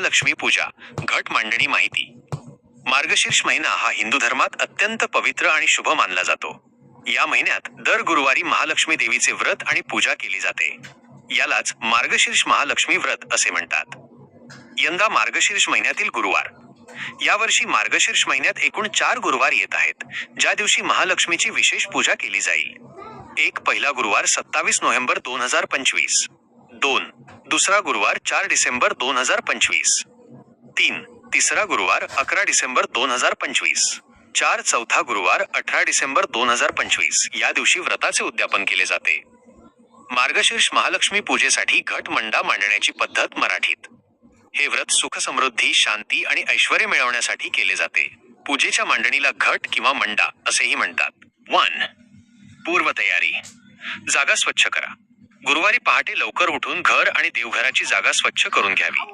लक्ष्मी पूजा. घट मांडणी माहिती. मार्गशीर्ष महिना हा हिंदू धर्मात अत्यंत पवित्र आणि शुभ मानला जातो. या महिन्यात दर गुरुवारी महालक्ष्मी देवीचे व्रत आणि पूजा केली जाते. यालाच मार्गशीर्ष महालक्ष्मी व्रत असे म्हणतात. यंदा मार्गशीर्ष महिन्यातील गुरुवार. यावर्षी मार्गशीर्ष महिन्यात एकूण चार गुरुवार येत आहेत ज्या दिवशी महालक्ष्मीची विशेष पूजा केली जाईल. एक पहिला गुरुवार सत्तावीस नोव्हेंबर दोन हजार पंचवीस. दोन. दुसरा गुरुवार चार डिसेंबर दोन हजार पंचवीस. तीन. तिसरा गुरुवार अकरा डिसेंबर दोन हजार पंचवीस. चार चौथा गुरुवार अठरा डिसेंबर दोन हजार पंचवीस. या दिवशी व्रताचे उद्यापन केले जाते. मार्गशीर्ष महालक्ष्मी पूजेसाठी घट मंडा मांडण्याची पद्धत मराठीत. हे व्रत सुख समृद्धी शांती आणि ऐश्वर मिळवण्यासाठी केले जाते. पूजेच्या मांडणीला घट किंवा मंडा असेही म्हणतात. वन. पूर्वतयारी. जागा स्वच्छ करा. गुरुवारी पहाटे लवकर उठून घर आणि देवघराची जागा स्वच्छ करून घ्यावी.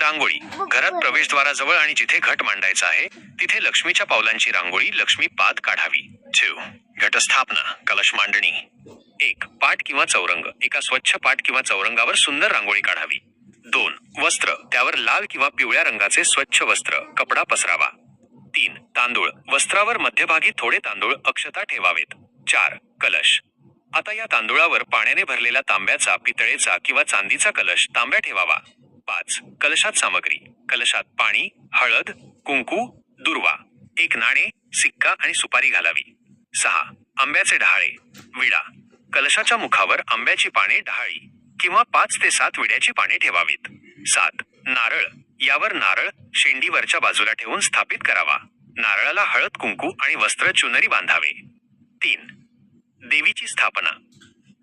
रांगोळी. घरात प्रवेशद्वाराजवळ आणि जिथे घट मांडायचा आहे तिथे लक्ष्मीच्या पावलांची रांगोळी लक्ष्मी पाद काढावी. ठेव. घटस्थापना. कलश मांडणी. एक. पाट किंवा चौरंग. एका स्वच्छ पाट किंवा चौरंगावर सुंदर रांगोळी काढावी. दोन. वस्त्र. त्यावर लाल किंवा पिवळ्या रंगाचे स्वच्छ वस्त्र. कपडा पसरावा. तीन. तांदूळ. वस्त्रावर मध्यभागी थोडे तांदूळ अक्षता ठेवावेत. चार. कलश. आता या तांदूळावर पाण्याने भरलेला तांब्याचा पितळेचा किंवा चांदीचा कलश तांब्या ठेवावा. पाच. कलशात सामग्री. कलशात पाणी हळद कुंकू दुर्वा. एक नाणे सिक्का आणि सुपारी घालावी. सहा. आंब्याचे डहाळे विडा. कलशाच्या मुखावर आंब्याची पाने डहाळी किंवा पाच ते सात विड्याची पाने ठेवावीत. सात. नारळ. यावर नारळ शेंडीवरच्या बाजूला ठेवून स्थापित करावा. नारळाला हळद कुंकू आणि वस्त्र चुनरी बांधावे. तीन. देवीची स्थापना.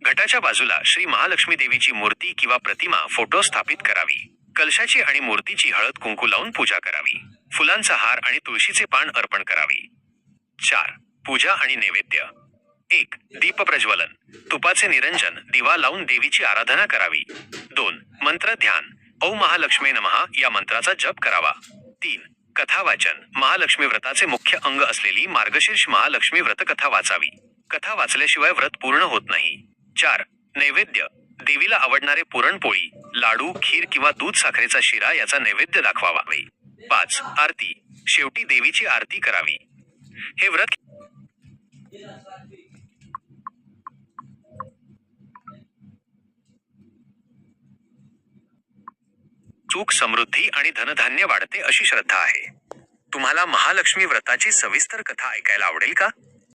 घटाच्या बाजूला श्री महालक्ष्मी देवीची मूर्ती किंवा प्रतिमा फोटो स्थापित करावी. कलशाची आणि मूर्तीची हळद कुंकू लावून पूजा करावी. फुलांचा हार आणि तुळशीचे पान अर्पण करावे. चार पूजा आणि नैवेद्य. एक दीप प्रज्वलन. तुपाचे निरंजन दिवा लावून देवीची आराधना करावी. दोन मंत्र ध्यान. औ महालक्ष्मी नमहा या मंत्राचा जप करावा. तीन कथा वाचन. महालक्ष्मी व्रताचे मुख्य अंग असलेली मार्गशीर्ष महालक्ष्मी व्रत कथा वाचावी. कथा वाचल्याशिवाय व्रत पूर्ण होत नाही. चार नैवेद्य. देवीला आवडणारे पुरणपोळी लाडू खीर किंवा दूध साखरेचा शिरा याचा नैवेद्य दाखवावा. पाच आरती. शेवटी देवीची आरती करावी. हे व्रत चूक समृद्धी आणि धनधान्य वाढते अशी श्रद्धा आहे. तुम्हाला महालक्ष्मी व्रताची सविस्तर कथा ऐकायला आवडेल का?